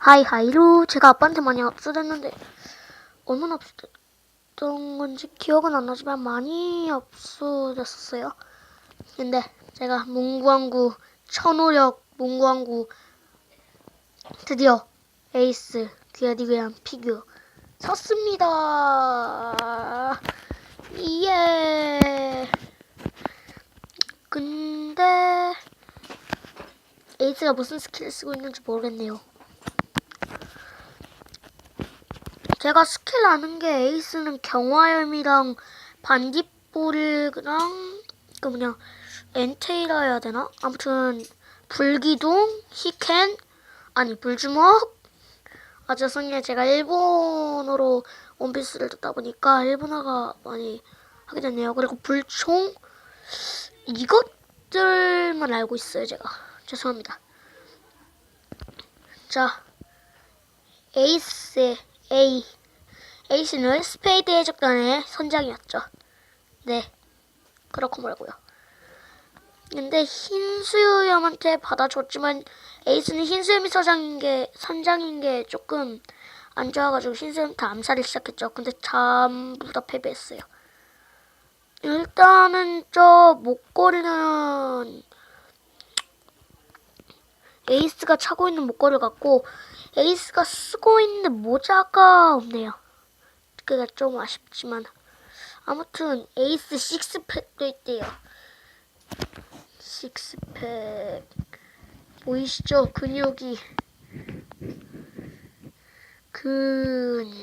하이하이로 제가 아빠한테 많이 압수됐는데 얼마나 압수됐던 건지 기억은 안 나지만 많이 압수됐었어요. 근데 제가 문구왕구 천호력 문구왕구 드디어 에이스 디아디그란 피규어 샀습니다. 예. 근데 에이스가 무슨 스킬을 쓰고 있는지 모르겠네요. 제가 스킬 아는 게 에이스는 경화염이랑 반딧불이랑 그 뭐냐 엔테이라 해야 되나? 아무튼 불기둥, 히켄 아니 불주먹. 아 죄송해요. 제가 일본어로 원피스를 듣다 보니까 일본어가 많이 하게 됐네요. 그리고 불총 이것들만 알고 있어요 제가. 죄송합니다. 자 에이스의 A 에이스는 스페이드 해적단의 선장이었죠 네 그렇고 말고요 근데 흰 수염한테 받아줬지만 에이스는 흰 수염이 서장인 게 선장인 게 조금 안 좋아가지고 흰 수염한테 암살을 시작했죠. 근데 전부 다 패배했어요. 일단은 저 목걸이는 에이스가 차고 있는 목걸이 같고 에이스가 쓰고 있는 모자가 없네요. 그게 좀 아쉽지만 아무튼 에이스 식스팩도 있대요. 식스팩 보이시죠? 근육이 근육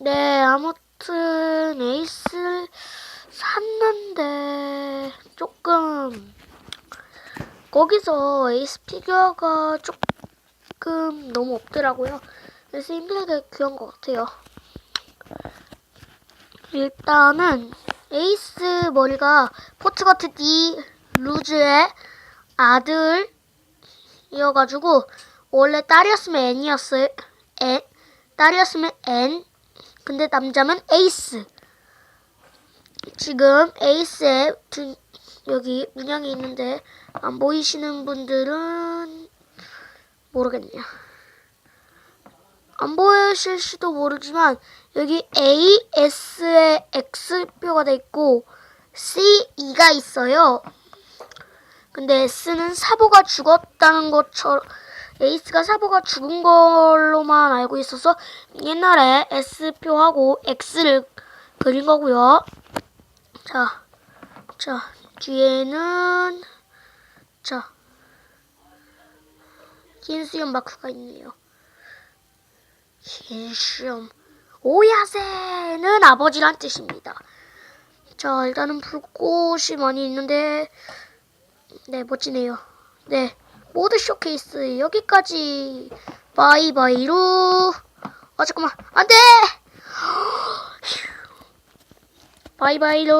네 아무튼 에이스를 샀는데 조금 거기서 에이스 피규어가 조금 너무 없더라고요 그래서 힘들게 구한 것 같아요 일단은 에이스 머리가 포트가트 디 루즈의 아들이어가지고 원래 딸이었으면 N이었어요. N 딸이었으면 N 근데 남자면 에이스. 지금 에이스에 두, 여기 문양이 있는데 안 보이시는 분들은 모르겠네요. 안 보이실지도 모르지만 여기 A, S에 X표가 돼 있고 C, E가 있어요. 근데 S는 사보가 죽었다는 것처럼 에이스가 사보가 죽은 걸로만 알고 있어서 옛날에 S표하고 X를 그린 거고요. 자, 자 뒤에는 자 흰수염 마크가 있네요. 흰수염 오야세는 아버지란 뜻입니다. 자 일단은 불꽃이 많이 있는데 네 멋지네요. 네 모드 쇼케이스 여기까지 바이바이로 아 잠깐만 안 돼 바이바이로